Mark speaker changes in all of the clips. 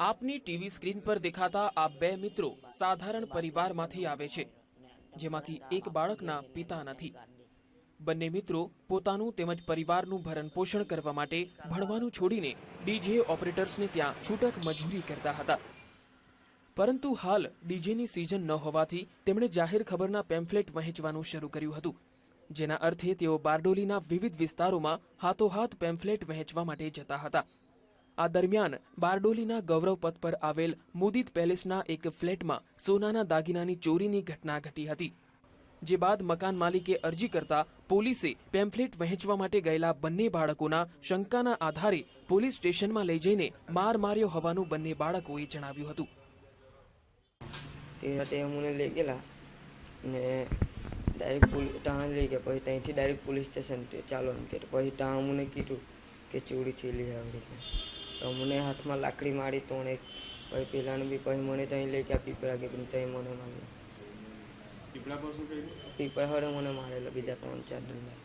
Speaker 1: આપની TV screen પર દેખાતા આ બે મિત્રો સાધારણ પરિવારમાંથી આવે છે, જેમાંથી એક બાળકના પિતા નથી. બંને મિત્રો પોતાનું તેમજ પરિવારનું ભરણ પોષણ કરવા માટે ભણવાનું છોડીને ડીજે ઓપરેટર્સને ત્યાં છૂટક મજૂરી કરતા હતા. પરંતુ હાલ ડીજેની સિઝન ન હોવાથી તેમણે જાહેર ખબરના પેમ્ફલેટ વહેંચવાનું શરૂ કર્યું હતું, જેના અર્થે તેઓ બારડોલીના વિવિધ વિસ્તારોમાં હાથોહાથ પેમ્ફલેટ વહેંચવા માટે જતા હતા. આ દરમિયાન બારડોલીના ગૌરવ પથ પર આવેલ મુદિત પેલેસના એક ફ્લેટમાં સોનાના દાગીનાની ચોરીની ઘટના ઘટી હતી, જે બાદ મકાન માલિકે અરજી કરતા પોલીસે પેમ્ફલેટ વહેંચવા માટે ગયેલા બંને બાળકોના શંકાના આધારે પોલીસ સ્ટેશનમાં લઈ જઈને માર માર્યો હોવાનું બંને બાળકોએ જણાવ્યું હતું.
Speaker 2: તે માટે અમને લઈ ગયેલા ને ડાયરેક્ટ પોલીસ ત્યાં લઈ ગયા, પછી ત્યાંથી ડાયરેક્ટ પોલીસ સ્ટેશન ચાલો એમ કે પછી ત્યાં અમને કીધું કે ચોરી થયેલી આવી રીતના. તો અમને હાથમાં લાકડી મારી તોણે પછી પેલાને બી પછી મને ત્યાં લઈ ગયા પીપળા કે ત્યાં મને માર્યો
Speaker 3: પીપળા પર શું કર્યું?
Speaker 2: પીપળા હરે મને મારેલો બીજા ત્રણ ચાર ડંડા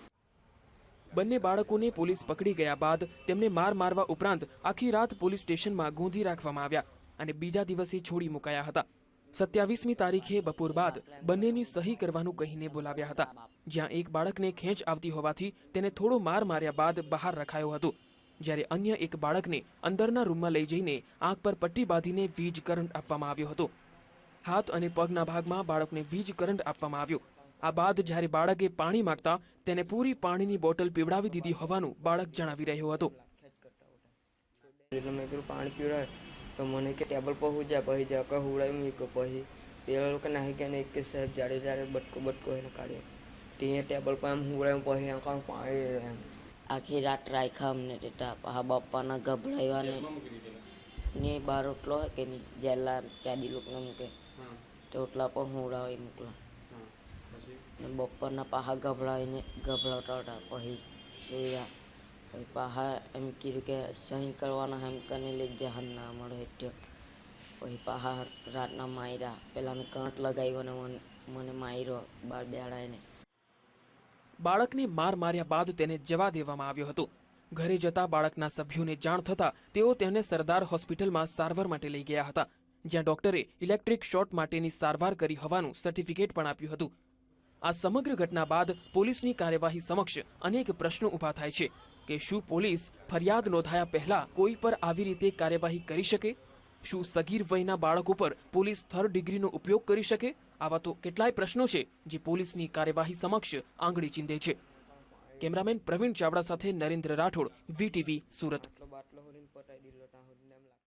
Speaker 1: બંને બાળકોને પોલીસ પકડી ગયા બાદ તેમને માર મારવા ઉપરાંત આખી રાત પોલીસ સ્ટેશનમાં ગોંધી રાખવામાં આવ્યા અને બીજા દિવસે છોડી મુકાયા હતા. સત્યાવીસમી તારીખે બપોર બાદ બંનેની સહી કરવાનું કહીને બોલાવ્યા હતા જ્યાં એક બાળકને ખેંચ આવતી હોવાથી તેને થોડો માર માર્યા બાદ બહાર રખાયો હતો. જ્યારે અન્ય એક બાળકને અંદરના રૂમમાં લઈ જઈને આંખ પર પટ્ટી બાંધીને વીજ કરંટ આપવામાં આવ્યો હતો. હાથ અને પગના ભાગમાં બાળકને વીજ કરંટ આપવામાં આવ્યો. આ બાદ જ્યારે બાળકે પાણી માગતા તેને પૂરી પાણીની બોટલ પીવડાવી દીધી હોવાનું બાળક જણાવી રહ્યો હતો.
Speaker 2: મેં કીધું, પાણી પીવડાય. તો મને કે, ટેબલ પર હું જાય પછી જકા હુડાવી મૂક્યો પછી. પેલા લોકો નાહી ગયા ને એક કે સાહેબ, જાડે જાડે બટકો બટકો એને કાઢ્યો. ત્યાં ટેબલ પર એમ હુડાવ્યું પછી એમ પાણી એમ.
Speaker 4: આખી રાત રાખ્યા અમને ટેટા હા બાપાના ગભરાવ્યા ને. ને બાર ઓટલો હોય કે નહીં? જેલા કેદી લોકોને મૂકે. તો ઓટલા પણ હુંડાવી મોકલા. ને બપોરના પાહા ગભરાવીને ગભરાવતા હતા. પછી સુયા પછી પાહા એમ કીધું કે સહી કરવાના એમ કરીને લઈ જહાન ના મળે એટલે. પછી પાહા રાતના માર્યા પહેલાંને કંટ લગાવ્યો ને મને મને માર્યો બાર બેડાઈને
Speaker 1: બાળકને માર માર્યા બાદ તેને જવા દેવામાં આવ્યો હતો. ઘરે જતા બાળકના સભ્યોને જાણ થતાં તેઓ તેને સરદાર હોસ્પિટલમાં સારવાર માટે લઈ ગયા હતા, જ્યાં ડોક્ટરે ઇલેક્ટ્રિક શોર્ટ માટેની સારવાર કરી હોવાનું સર્ટિફિકેટ પણ આપ્યું હતું. આ સમગ્ર ઘટના બાદ પોલીસની કાર્યવાહી સમક્ષ અનેક પ્રશ્નો ઊભા થાય છે કે શું પોલીસ ફરિયાદ નોંધાયા પહેલા કોઈ પર આવી રીતે કાર્યવાહી કરી શકે? શું સગીર વયના બાળકો પર પોલીસ થર્ડ ડિગ્રીનો ઉપયોગ કરી શકે? આવા તો કેટલાય પ્રશ્નો છે, જે પોલીસની કાર્યવાહી સમક્ષ આંગળી ચીંધે છે. કેમેરામેન પ્રવીણ ચાવડા સાથે નરેન્દ્ર રાઠોડ, વીટીવી સુરત.